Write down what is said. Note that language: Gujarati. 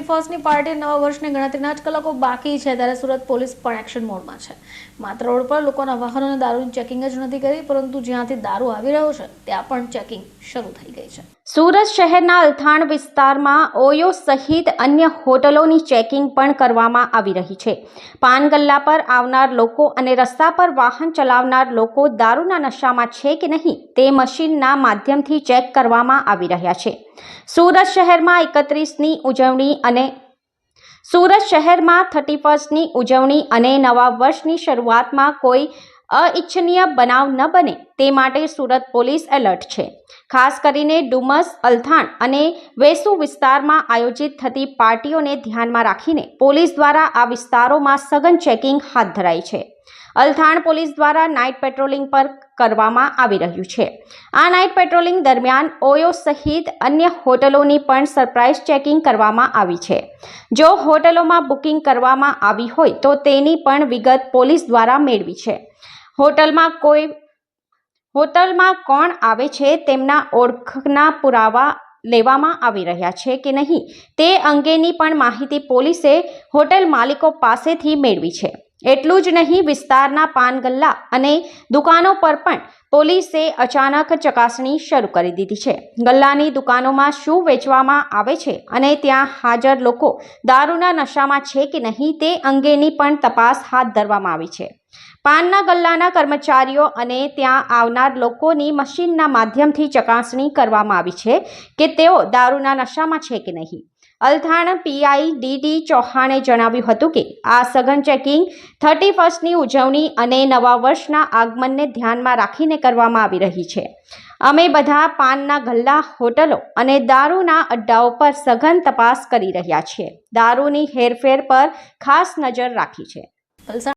ફર્સ્ટની પાર્ટી નવા વર્ષની ગણતરીના જ કલાકો બાકી છે, ત્યારે સુરત પોલીસ પણ એક્શન મોડમાં છે. માત્ર રોડ પર લોકોના વાહનોને દારૂની ચેકિંગ જ નથી કરી, પરંતુ જ્યાંથી દારૂ આવી રહ્યો છે, ત્યાં પણ ચેકિંગ શરૂ થઈ ગઈ છે. સુરત શહેરના અલથાણ વિસ્તારમાં ઓયો સહિત અન્ય હોટલોની ચેકિંગ પણ કરવામાં આવી રહી છે. પાન ગલ્લા પર આવનાર લોકો અને રસ્તા પર વાહન ચલાવનાર લોકો દારૂના નશામાં છે કે નહીં તે મશીનના માધ્યમથી ચેક કરવામાં આવી રહ્યા છે. સુરત શહેરમાં એકત્રીસની ઉજવણી અને સુરત શહેરમાં થર્ટી ફર્સ્ટની ઉજવણી અને નવા વર્ષની શરૂઆતમાં કોઈ અઇચ્છનીય બનાવ ન બને તે માટે સુરત પોલીસ એલર્ટ છે. ખાસ કરીને ડુમસ, અલથાણ અને વેસુ વિસ્તારમાં આયોજિત થતી પાર્ટીઓને ધ્યાનમાં રાખીને પોલીસ દ્વારા આ વિસ્તારોમાં સઘન ચેકિંગ હાથ ધરાઈ છે. અલથાણ પોલીસ દ્વારા નાઇટ પેટ્રોલિંગ પર કરવામાં આવી રહ્યું છે. આ નાઇટ પેટ્રોલિંગ દરમિયાન ઓયો સહિત અન્ય હોટલોની પણ સરપ્રાઇઝ ચેકિંગ કરવામાં આવી છે. જો હોટલોમાં બુકિંગ કરવામાં આવી હોય તો તેની પણ વિગત પોલીસ દ્વારા મેળવી છે. હોટલમાં કોઈ હોટલમાં કોણ આવે છે તેમના ઓળખના પુરાવા લેવામાં આવી રહ્યા છે કે નહીં તે અંગેની પણ માહિતી પોલીસે હોટેલ માલિકો પાસેથી મેળવી છે. એટલું જ નહીં, વિસ્તારના પાન ગલ્લા અને દુકાનો પર પણ પોલીસે અચાનક ચકાસણી શરૂ કરી દીધી છે. ગલ્લાની દુકાનોમાં શું વેચવામાં આવે છે અને ત્યાં હાજર લોકો દારૂના નશામાં છે કે નહીં તે અંગેની પણ તપાસ હાથ ધરવામાં આવી છે. પાનના ગલ્લાના કર્મચારીઓ અને ત્યાં આવનાર લોકોની મશીનના માધ્યમથી ચકાસણી કરવામાં આવી છે કે તેઓ દારૂના નશામાં છે કે નહીં. અલથાણ પીઆઈ ડીડી ચૌહાણે જણાવ્યું હતું કે આ સઘન ચેકિંગ થર્ટી ફર્સ્ટની ઉજવણી અને નવા વર્ષના આગમનને ધ્યાનમાં રાખીને કરવામાં આવી રહી છે. અમે બધા પાનના ગલ્લા, હોટલો અને દારૂના અડ્ડાઓ પર સઘન તપાસ કરી રહ્યા છીએ. દારૂની હેરફેર પર ખાસ નજર રાખી છે.